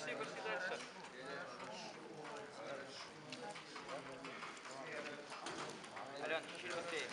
Пошли, пошли дальше. Ален, чуть быстрее.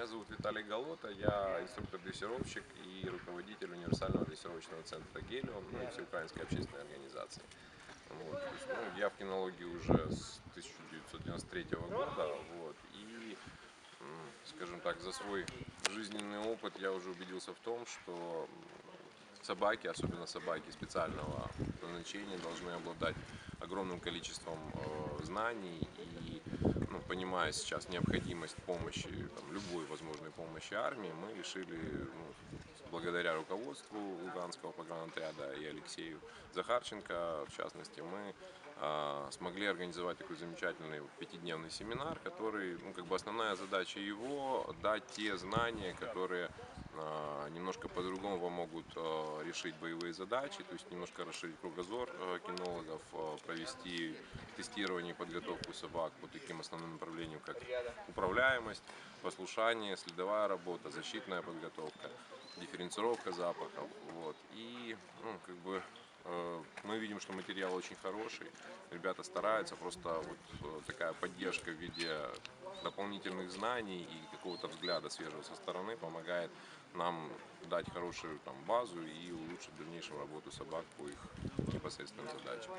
Меня зовут Виталий Голота, я инструктор-дрессировщик и руководитель универсального дрессировочного центра «Гелиум» ну, и всеукраинской общественной организации. Вот. Есть, ну, я в кинологии уже с 1993 года, вот, и, скажем так, за свой жизненный опыт я уже убедился в том, что собаки, особенно собаки специального назначения, должны обладать огромным количеством э, знаний понимая сейчас необходимость помощи, там, любой возможной помощи армии, мы решили, ну, благодаря руководству Луганского погранотряда и Алексею Захарченко, в частности, мы смогли организовать такой замечательный пятидневный семинар, который, ну, как бы основная задача его дать те знания, которые а, немножко по-другому помогут а, решить боевые задачи, то есть немножко расширить кругозор а, кинологов, а, провести тестирование и подготовку собак по таким основным направлениям, как управляемость, послушание, следовая работа, защитная подготовка, дифференцировка запахов. Вот. И ну, как бы мы видим, что материал очень хороший, ребята стараются, просто вот э, такая поддержка в виде дополнительных знаний и какого-то взгляда свежего со стороны помогает нам дать хорошую там, базу и улучшить в дальнейшем работу собак по их непосредственным задачам.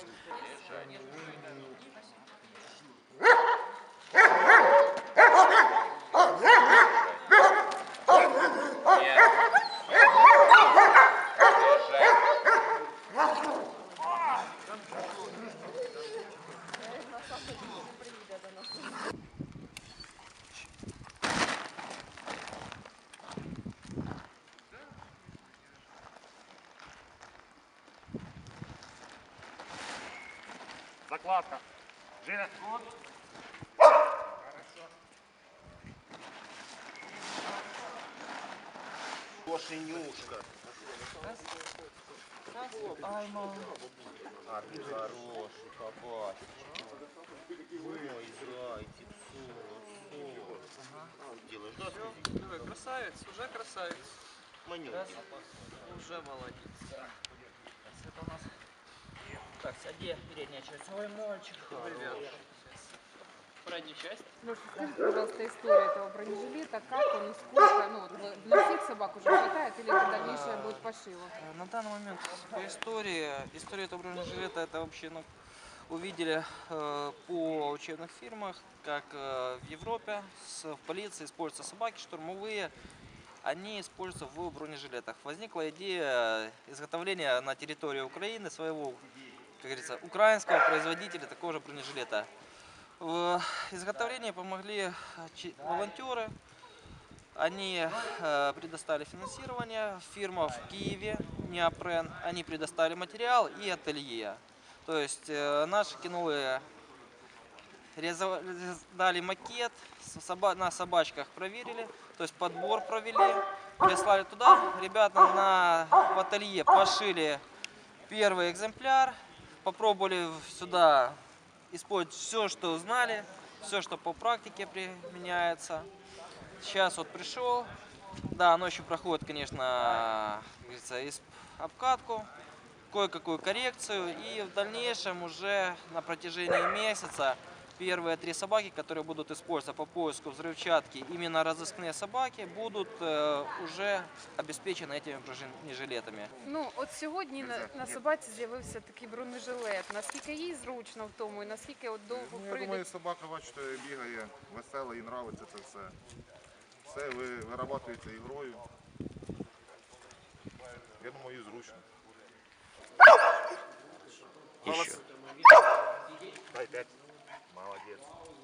Закладка. Жина. Кошенюшка. А ты хороший, кабачечек. Ой, зайчик, соло, Делаешь, да? Давай, красавец, уже красавец. Манюнький. Уже молодец. Это у нас... Так, сади передняя часть. Ой, мальчик. Передняя часть. Леша, скажи, пожалуйста, историю этого бронежилета, как он сколько, ну, для- всех собак уже хватает или это дальнейшее будет пошиво? Э, На данный момент по истории, история этого бронежилета это вообще ну, увидели э, по учебных фирмах, как э, в Европе с, в полиции используются собаки штурмовые, они используются в бронежилетах. Возникла идея изготовления на территории Украины своего, как говорится, украинского производителя такого же бронежилета. В изготовлении помогли э, волонтеры, они э, предоставили финансирование, фирма в Киеве, Неопрен, они предоставили материал и ателье. То есть э, наши рез- дали макет, на собачках проверили, то есть подбор провели, прислали туда, ребята на, в ателье пошили первый экземпляр, попробовали сюда использовать все, что знали, все, что по практике применяется. Сейчас вот пришел. Да, еще проходит, конечно, говорится, обкатку, кое-какую коррекцию. И в дальнейшем уже на протяжении месяца первые три собаки, которые будут использоваться по поиску взрывчатки, именно разыскные собаки, будут э, уже обеспечены этими бронежилетами. Ну, от сьогодні на, на собаці з'явився такий бронежилет. Наскільки їй зручно в тому, і наскільки от довго Ну, я прийде думаю, собака, бачите, бігає, весела, їй нравиться це все. Все ви, вирабатується ігрою. Я думаю, і зручно. Еще. Дай п'ять. Молодець.